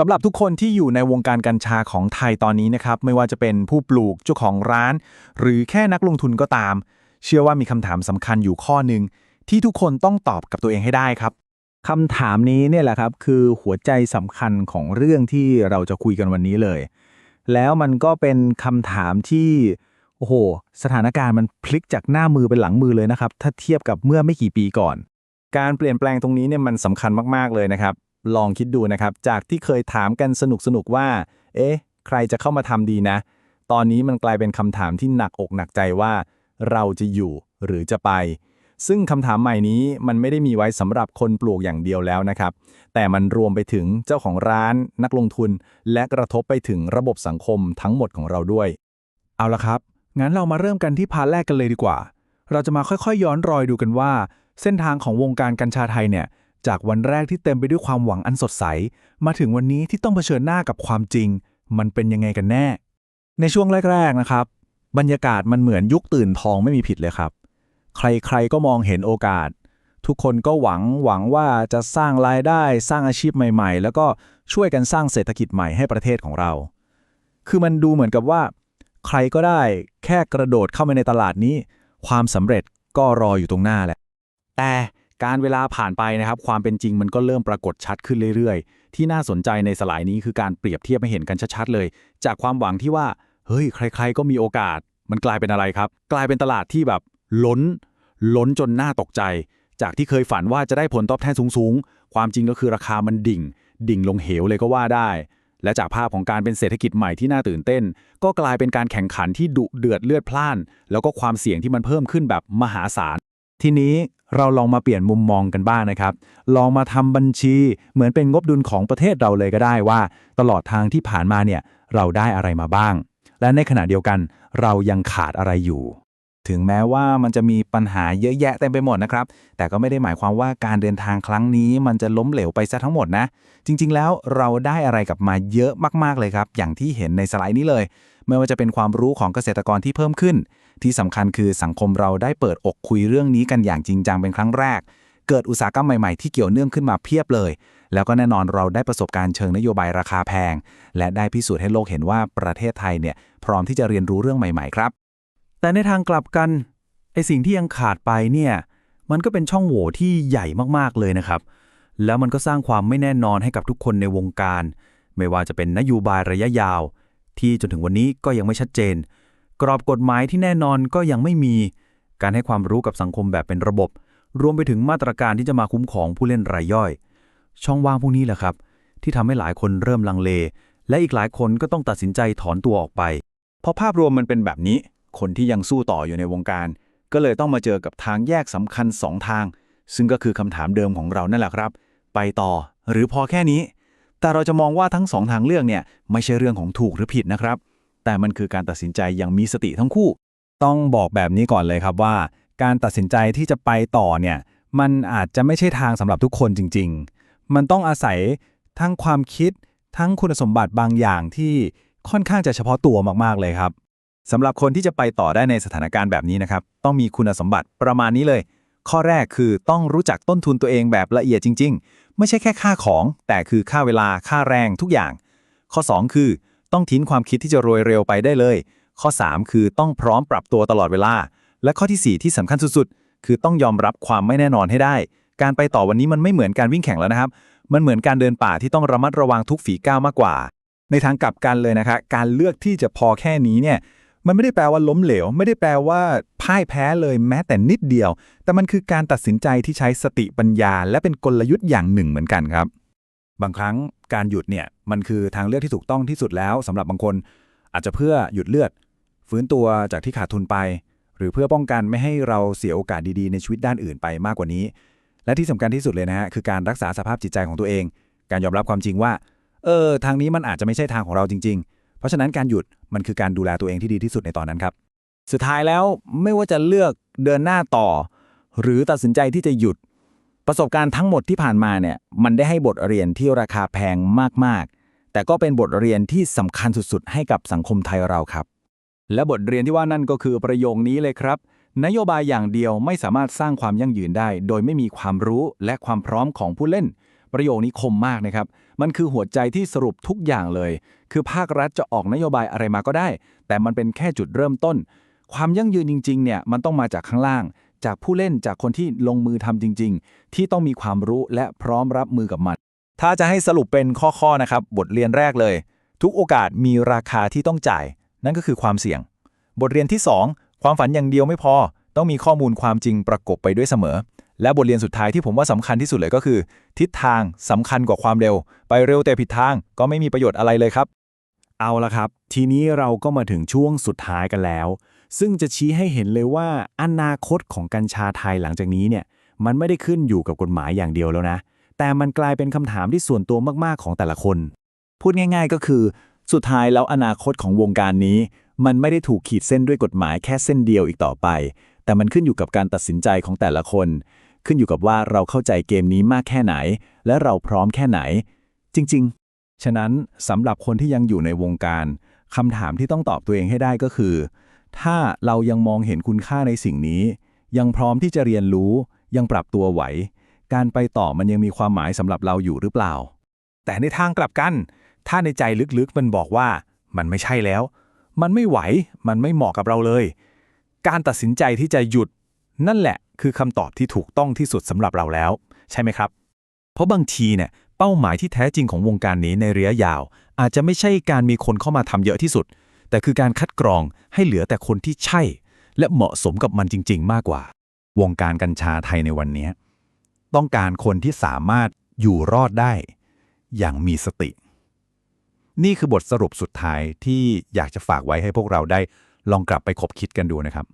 สำหรับทุกคนที่อยู่ในวงการกัญชาของไทยตอนนี้นะครับ ไม่ว่าจะเป็นผู้ปลูกเจ้าของร้าน หรือแค่นักลงทุนก็ตาม เชื่อว่ามีคำถามสำคัญอยู่ข้อหนึ่งที่ทุกคนต้องตอบกับตัวเองให้ได้ครับคำถามนี้เนี่ยแหละครับ คือหัวใจสำคัญของเรื่องที่เราจะคุยกันวันนี้เลย แล้วมันก็เป็นคำถามที่โอ้โห สถานการณ์มันพลิกจากหน้ามือเป็นหลังมือเลยนะครับ ถ้าเทียบกับเมื่อไม่กี่ปีก่อน การเปลี่ยนแปลงตรงนี้เนี่ยมันสำคัญมากๆเลยนะครับ ลองคิดดูนะครับ จากที่เคยถามกันสนุกๆว่า เอ๊ะ ใครจะเข้ามาทำดีนะ ตอนนี้มันกลายเป็นคำถามที่หนักอกหนักใจว่า เราจะอยู่หรือจะไป ซึ่งคำถามใหม่นี้มันไม่ได้มีไว้สำหรับคนปลูกอย่างเดียวแล้วนะครับ แต่มันรวมไปถึงเจ้าของร้าน นักลงทุน และกระทบไปถึงระบบสังคมทั้งหมดของเราด้วย เอาละครับ งั้นเรามาเริ่มกันที่พาร์ทแรกกันเลยดีกว่า เราจะมาค่อยๆ ย้อนรอยดูกันว่า เส้นทางของวงการกัญชาไทยเนี่ย จากวันแรกที่เต็มไปด้วยความหวังอันสดใส มาถึงวันนี้ที่ต้องเผชิญหน้ากับความจริง มันเป็นยังไงกันแน่ ในช่วงแรกๆนะครับ บรรยากาศมันเหมือนยุคตื่นทองไม่มีผิดเลยครับ ใครๆก็มองเห็นโอกาส ทุกคนก็หวังหวังว่าจะสร้างรายได้สร้างอาชีพใหม่ ๆ แล้วก็ช่วยกันสร้างเศรษฐกิจใหม่ให้ประเทศของเรา คือมันดูเหมือนกับว่า ใครก็ได้แค่กระโดดเข้ามาในตลาดนี้ ความสำเร็จก็รออยู่ตรงหน้าแหละแต่ การเวลาผ่านไปนะครับความเป็นจริงมันก็เริ่มปรากฏชัดขึ้นเรื่อยๆ ที่น่าสนใจในสลายนี้คือการเปรียบเทียบให้เห็นกันชัดๆเลย จากความหวังที่ว่าเฮ้ยใคร ๆ ก็มีโอกาส มันกลายเป็นอะไรครับ กลายเป็นตลาดที่แบบล้น ล้นจนน่าตกใจ จากที่เคยฝันว่าจะได้ผลตอบแทนสูงๆ ความจริงก็คือราคามันดิ่ง ดิ่งลงเหวเลยก็ว่าได้ และจากภาพของการเป็นเศรษฐกิจใหม่ที่น่าตื่นเต้น ก็กลายเป็นการแข่งขันที่ดุเดือดเลือดพล่าน แล้วก็ความเสี่ยงที่มันเพิ่มขึ้นแบบมหาศาล ทีนี้เราลองมาเปลี่ยนมุมมองกันบ้างนะครับ ลองมาทำบัญชีเหมือนเป็นงบดุลของประเทศเราเลยก็ได้ว่า ตลอดทางที่ผ่านมาเนี่ยเราได้อะไรมาบ้าง และในขณะเดียวกันเรายังขาดอะไรอยู่ ถึงแม้ว่ามันจะมีปัญหาเยอะแยะเต็มไปหมดนะครับ แต่ก็ไม่ได้หมายความว่าการเดินทางครั้งนี้มันจะล้มเหลวไปซะทั้งหมดนะ จริง ๆ แล้วเราได้อะไรกลับมาเยอะมากๆเลยครับ อย่างที่เห็นในสไลด์นี้เลย ไม่ว่าจะเป็นความรู้ของเกษตรกรที่เพิ่มขึ้น ที่สำคัญคือสังคมเราได้เปิดอกคุยเรื่องนี้กันอย่างจริงจังเป็นครั้งแรก เกิดอุตสาหกรรมใหม่ๆที่เกี่ยวเนื่องขึ้นมาเพียบเลย แล้วก็แน่นอนเราได้ประสบการณ์เชิงนโยบายราคาแพง และได้พิสูจน์ให้โลกเห็นว่าประเทศไทยเนี่ยพร้อมที่จะเรียนรู้เรื่องใหม่ๆ ครับ แต่ในทางกลับกันไอสิ่งที่ยังขาดไปเนี่ยมันก็เป็นช่องโหว่ที่ใหญ่มากๆเลยนะครับ แล้วมันก็สร้างความไม่แน่นอนให้กับทุกคนในวงการ ไม่ว่าจะเป็นนโยบายระยะยาว ที่จนถึงวันนี้ก็ยังไม่ชัดเจน กรอบกฎหมายที่แน่นอนก็ยังไม่มี การให้ความรู้กับสังคมแบบเป็นระบบ รวมไปถึงมาตรการที่จะมาคุ้มครองผู้เล่นรายย่อย ช่องว่างพวกนี้แหละครับ ที่ทำให้หลายคนเริ่มลังเล และอีกหลายคนก็ต้องตัดสินใจถอนตัวออกไปพอภาพรวมมันเป็นแบบนี้ คนที่ยังสู้ต่ออยู่ในวงการ ก็เลยต้องมาเจอกับทางแยกสำคัญ 2 ทาง ซึ่งก็คือคำถามเดิมของเรานั่นแหละครับ ไปต่อ หรือพอแค่นี้ แต่เราจะมองว่าทั้งสองทางเลือกเนี่ยไม่ใช่เรื่องของถูกหรือผิดนะครับ แต่มันคือการตัดสินใจอย่างมีสติทั้งคู่ ต้องบอกแบบนี้ก่อนเลยครับว่า การตัดสินใจที่จะไปต่อเนี่ย มันอาจจะไม่ใช่ทางสำหรับทุกคนจริง ๆ มันต้องอาศัยทั้งความคิดทั้งคุณสมบัติบางอย่างที่ค่อนข้างจะเฉพาะตัวมากๆเลยครับสำหรับคนที่จะไปต่อได้ในสถานการณ์แบบนี้นะครับ ต้องมีคุณสมบัติประมาณนี้เลย ข้อแรกคือต้องรู้จักต้นทุนตัวเองแบบละเอียดจริง ๆ ไม่ใช่แค่ค่าของ แต่คือค่าเวลาค่าแรงทุกอย่าง ข้อ 2 คือ ต้องทิ้งความคิดที่จะโรยเร็วไปได้เลย ข้อ 3 คือต้องพร้อมปรับตัวตลอดเวลา และข้อทีสี่4 ที่สำคัญสุดๆ คือต้องยอมรับความไม่แน่นอนให้ได้ การไปต่อวันนี้มันไม่เหมือนการวิ่งแข่งแล้วนะครับ มันเหมือนการเดินป่าที่ต้องระมัดระวังทุกฝีก้าวมากกว่า ในทางกลับกันเลยนะคะ การเลือกที่จะพอแค่นี้เนี่ยมันไม่ได้แปลว่าล้มเหลว ไม่ได้แปลว่าพ่ายแพ้เลยแม้แต่นิดเดียว แต่มันคือการตัดสินใจที่ใช้สติปัญญา และเป็นกลยุทธ์อย่างหนึ่งเหมือนกันครับ บางครั้ง การหยุดเนี่ยมันคือทางเลือกที่ถูกต้องที่สุดแล้วสำหรับบางคน อาจจะเพื่อหยุดเลือด ฟื้นตัวจากที่ขาดทุนไป หรือเพื่อป้องกันไม่ให้เราเสียโอกาสดีๆ ในชีวิตด้านอื่นไปมากกว่านี้ และที่สำคัญที่สุดเลยนะฮะคือการรักษาสภาพจิตใจของตัวเอง การยอมรับความจริงว่าเออทางนี้มันอาจจะไม่ใช่ทางของเราจริง ๆ เพราะฉะนั้นการหยุดมันคือการดูแลตัวเองที่ดีที่สุดในตอนนั้นครับสุดท้ายแล้วไม่ว่าจะเลือกเดินหน้าต่อ หรือตัดสินใจที่จะหยุด ประสบการณ์ทั้งหมดที่ผ่านมาเนี่ยมันได้ให้บทเรียนที่ราคาแพงมากๆ แต่ก็เป็นบทเรียนที่สำคัญสุดๆ ให้กับสังคมไทยเราครับ และบทเรียนที่ว่านั่นก็คือประโยคนี้เลยครับ นโยบายอย่างเดียวไม่สามารถสร้างความยั่งยืนได้ โดยไม่มีความรู้และความพร้อมของผู้เล่น ประโยคนี้คมมากนะครับ มันคือหัวใจที่สรุปทุกอย่างเลย คือภาครัฐจะออกนโยบายอะไรมาก็ได้ แต่มันเป็นแค่จุดเริ่มต้น ความยั่งยืนจริงๆเนี่ยมันต้องมาจากข้างล่าง จากผู้เล่นจากคนที่ลงมือทำจริง ๆ ที่ต้องมีความรู้และพร้อมรับมือกับมัน ถ้าจะให้สรุปเป็นข้อๆนะครับ บทเรียนแรกเลย ทุกโอกาสมีราคาที่ต้องจ่าย นั่นก็คือความเสี่ยง บทเรียนที่ 2 ความฝันอย่างเดียวไม่พอ ต้องมีข้อมูลความจริงประกบไปด้วยเสมอ และบทเรียนสุดท้ายที่ผมว่าสำคัญที่สุดเลยก็คือ ทิศทางสำคัญกว่าความเร็ว ไปเร็วแต่ผิดทางก็ไม่มีประโยชน์อะไรเลยครับ เอาละครับ ทีนี้เราก็มาถึงช่วงสุดท้ายกันแล้ว ซึ่งจะชี้ให้เห็นเลยว่าอนาคตของกัญชาไทยหลังจากนี้เนี่ยมันไม่ได้ขึ้นอยู่กับกฎหมายอย่างเดียวแล้วนะ แต่มันกลายเป็นคำถามที่ส่วนตัวมากๆของแต่ละคน พูดง่าย ๆ ก็คือ สุดท้ายแล้วอนาคตของวงการนี้ มันไม่ได้ถูกขีดเส้นด้วยกฎหมายแค่เส้นเดียวอีกต่อไป แต่มันขึ้นอยู่กับการตัดสินใจของแต่ละคน ขึ้นอยู่กับว่าเราเข้าใจเกมนี้มากแค่ไหน และเราพร้อมแค่ไหน จริง ๆ ฉะนั้นสำหรับคนที่ยังอยู่ในวงการคำถามที่ต้องตอบตัวเองให้ได้ก็คือ ถ้าเรายังมองเห็นคุณค่าในสิ่งนี้ ยังพร้อมที่จะเรียนรู้ ยังปรับตัวไหว การไปต่อมันยังมีความหมายสำหรับเราอยู่หรือเปล่า แต่ในทางกลับกัน ถ้าในใจลึกๆมันบอกว่ามันไม่ใช่แล้ว มันไม่ไหว มันไม่เหมาะกับเราเลย การตัดสินใจที่จะหยุด นั่นแหละคือคำตอบที่ถูกต้องที่สุดสำหรับเราแล้ว ใช่ไหมครับ เพราะบางทีเนี่ยเป้าหมายที่แท้จริงของวงการนี้ในระยะยาว อาจจะไม่ใช่การมีคนเข้ามาทำเยอะที่สุด แต่คือการคัดกรองให้เหลือแต่คนที่ใช่ และเหมาะสมกับมันจริง ๆ มากกว่า วงการกัญชาไทยในวันนี้ต้องการคนที่สามารถอยู่รอดได้ อย่างมีสติ นี่คือบทสรุปสุดท้ายที่อยากจะฝากไว้ให้พวกเราได้ลองกลับไปคบคิดกันดูนะครับ